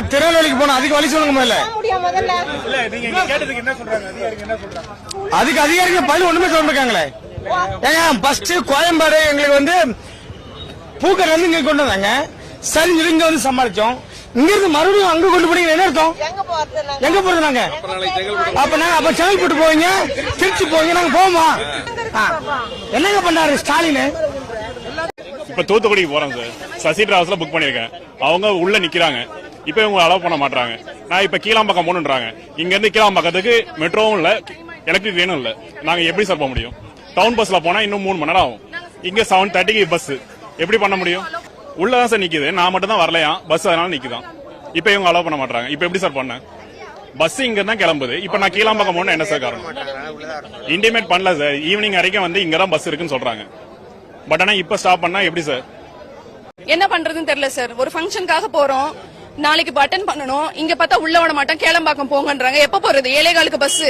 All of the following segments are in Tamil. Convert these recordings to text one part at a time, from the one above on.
நான் திருநெல்வேலிக்கு போனேன். அதுக்கு வழி சொல்லுங்க முதல்ல முடியும் முதல்ல இல்ல நீங்க இங்க கேட்டதுக்கு என்ன சொல்றாங்க? அதிகாரிங்க என்ன சொல்றாங்க? அதுக்கு அதிகாரிங்க பதில் ஒண்ணுமே சொல்ல இருக்காங்களே ஏங்க ஃபர்ஸ்ட் கோயம்பாடு எங்களுக்கு வந்து பூக்கர் வந்து இங்க கொண்டு வந்தாங்க. சரி இங்க வந்து சமாளிச்சோம். இங்க இருந்து மறுபடியும் அங்க கொண்டு போனீங்க என்ன அர்த்தம்? எங்க போறது நாங்க? எங்க போறது நாங்க? அப்ப நாங்க அப்ப செங்கல்பட்டு போவீங்க திருச்சி போவீங்க நாங்க போவோமா? ஆ. என்னங்க பண்ணாரு ஸ்டாலின்? இப்ப தூத்துக்குடிக்கு போறோம் சார். சசி டிராவல்ஸ்ல புக் பண்ணிருக்கேன் அவங்க உள்ள நிக்கிறாங்க. இப்போ இவங்க அலோவ் பண்ண மாட்டாங்க நான் இப்ப கீழாம்பக்கம் போகணுன்றாங்க. இங்க இருந்து மெட்ரோவும் இல்ல எலக்ட்ரிக் வேணும் இல்ல. நாங்க எப்படி சார் போக முடியும்? டவுன் பஸ்ஸில் போனா இன்னும் மூணு மணி நேரம் ஆகும். இங்கே செவன் தேர்ட்டிக்கு பஸ் எப்படி பண்ண முடியும்? உள்ளதான் சார் நிற்கிது நான் மட்டும் தான் வரலையா? பஸ் அதனால நிற்குதான் இப்ப இவங்க அலோவ் பண்ண மாட்டாங்க இப்போ எப்படி சார் பண்ண? பஸ் இங்க தான் கிளம்புது. இப்ப நான் கீழாம்பக்கம் போகணும் என்ன சார் காரணம்? இன்டிமேட் பண்ணல சார் ஈவினிங் வரைக்கும் வந்து இங்க தான் பஸ் இருக்குன்னு சொல்றாங்க. பட் ஆனா இப்ப ஸ்டாப் பண்ணா எப்படி சார் என்ன பண்றதுன்னு தெரியல சார் ஒரு ஃபங்க்ஷனுக்காக போறோம். நாளைக்கு அட்டன் பண்ணணும். இங்க பார்த்தா உள்ள விட மாட்டோம். கேளம்பாக்கம் போங்கன்றாங்க. எப்ப போறது? ஏழைகாலுக்கு பஸ்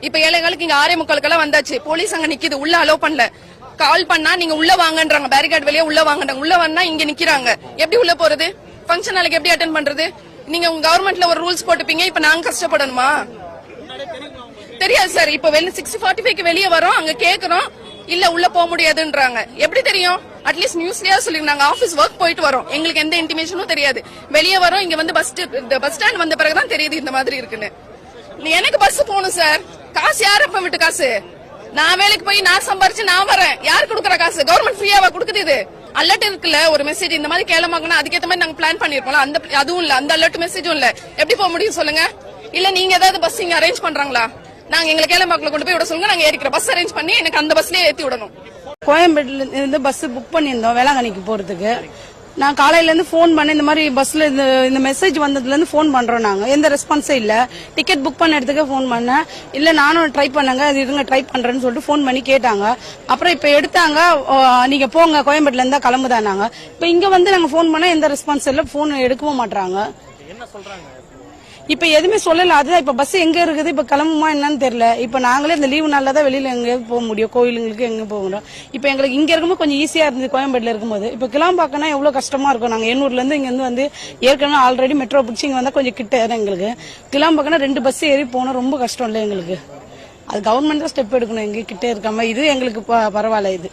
இப்ப ஏழைகாலுக்கு இங்க ஆரே முக்காலுக்கெல்லாம் வந்தாச்சு. போலீஸ் அங்க நிக்குது. உள்ள அலோவ் பண்ணல. கால் பண்ணா நீங்க உள்ள வாங்கன்றாங்க. பேரிகார்டு வெளியே உள்ள வாங்கன்றாங்க. உள்ள வந்தா இங்க நிக்கிறாங்க. எப்படி உள்ள போறது? ஃபங்க்ஷன் நாளைக்கு எப்படி அட்டன் பண்றது? நீங்க உங்க கவர்மெண்ட்ல ஒரு ரூல்ஸ் போட்டுப்பீங்க. இப்ப நாங்க கஷ்டப்படணுமா? தெரியாது சார் இப்ப வெளியே சிக்ஸ் ஃபார்ட்டி ஃபைவ்க்கு வெளியே வரோம். அங்க கேக்குறோம். இல்ல உள்ள போக முடியாதுன்றாங்க. எப்படி தெரியும்? அட்லீஸ்ட் நியூஸ்லயா சொல்லி நாங்க ஆபீஸ் ஒர்க் போயிட்டு வரோம். எங்களுக்கு எந்த இன்டிமேஷனும் தெரியாது. வெளியே வரோம். இங்க வந்து பஸ் பஸ் ஸ்டாண்ட் வந்த பிறகுதான் தெரியுது இந்த மாதிரி இருக்குன்னு. நீ- எனக்கு பஸ் போகணும் சார் காசு யார் அப்ப விட்டு காசு? நான் வேலைக்கு போய் நான் சம்பாரிச்சு நான் வரேன். யார் கொடுக்குற காசு? கவர்மெண்ட் ஃப்ரீயாவா கொடுக்குது இது. அலர்ட் இருக்குல்ல ஒரு மெசேஜ் இந்த மாதிரி கேளமாக்கணும் அதுக்கேத்த மாதிரி நாங்க பிளான் பண்ணிருப்போம்ல. அந்த அதுவும் இல்ல அந்த அலர்ட் மெசேஜும் இல்ல. எப்படி போக முடியும் சொல்லுங்க? இல்ல நீங்க ஏதாவது பஸ் இங்க அரேஞ்ச் பண்றாங்களா? நாங்க எங்களை கேளமாக்கல கொண்டு போய் விட சொல்லுங்க. நாங்க ஏறிக்கிற பஸ் அரேஞ்ச் பண்ணி எனக்கு அந்த பஸ்லயே ஏத்தி விடணும். கோயம்பேட்டில இருந்து பஸ் புக் பண்ணியிருந்தோம் வேளாங்கண்ணிக்கு போறதுக்கு. நான் காலையில இருந்து ஃபோன் பண்ணேன். இந்த மாதிரி பஸ்ல இந்த இந்த மெசேஜ் வந்ததுல இருந்து ஃபோன் பண்றோம் நாங்க. எந்த ரெஸ்பான்ஸே இல்ல. டிக்கெட் புக் பண்ண இடத்துக்கு ஃபோன் பண்ணேன். இல்ல நானும் ட்ரை பண்ணாங்க. அது இருங்க ட்ரை பண்றேன்னு சொல்லிட்டு ஃபோன் பண்ணி கேட்டாங்க. அப்புறம் இப்ப எடுத்தாங்க. நீங்க போங்க. கோயம்பேடுல இருந்தா கிளம்புதானாங்க இப்ப இங்க வந்து நாங்க ஃபோன் பண்ணா எந்த ரெஸ்பான்ஸ் இல்ல. ஃபோன் எடுக்கவும் மாட்றாங்க. இப்ப எதுவுமே சொல்லல. அதுதான் இப்ப பஸ் எங்க இருக்குது? இப்ப கிளம்புமா என்னன்னு தெரியல. இப்ப நாங்களே இந்த லீவு நாள்ல தான் வெளியில எங்கேயாவது போக முடியும். கோயிலுங்களுக்கு எங்க போகிறோம் இப்ப எங்களுக்கு இங்க இருக்கும்போது கொஞ்சம் ஈஸியா இருந்தது கோயம்பேடுல இருக்கும்போது. இப்ப கிளம்பாக்கனா எவ்வளவு கஷ்டமா இருக்கும். நாங்க எண்ணூர்ல இருந்து இங்க இருந்து வந்து ஏற்கனவே ஆல்ரெடி மெட்ரோ பிடிச்சி இங்க வந்தா கொஞ்சம் கிட்ட தான் எங்களுக்கு. கிளம்பாக்கனா ரெண்டு பஸ் ஏறி போனா ரொம்ப கஷ்டம் இல்லை எங்களுக்கு. அது கவர்மெண்ட் தான் ஸ்டெப் எடுக்கணும். எங்க கிட்ட இருக்காம. இது எங்களுக்கு ப- பரவாயில்ல இது.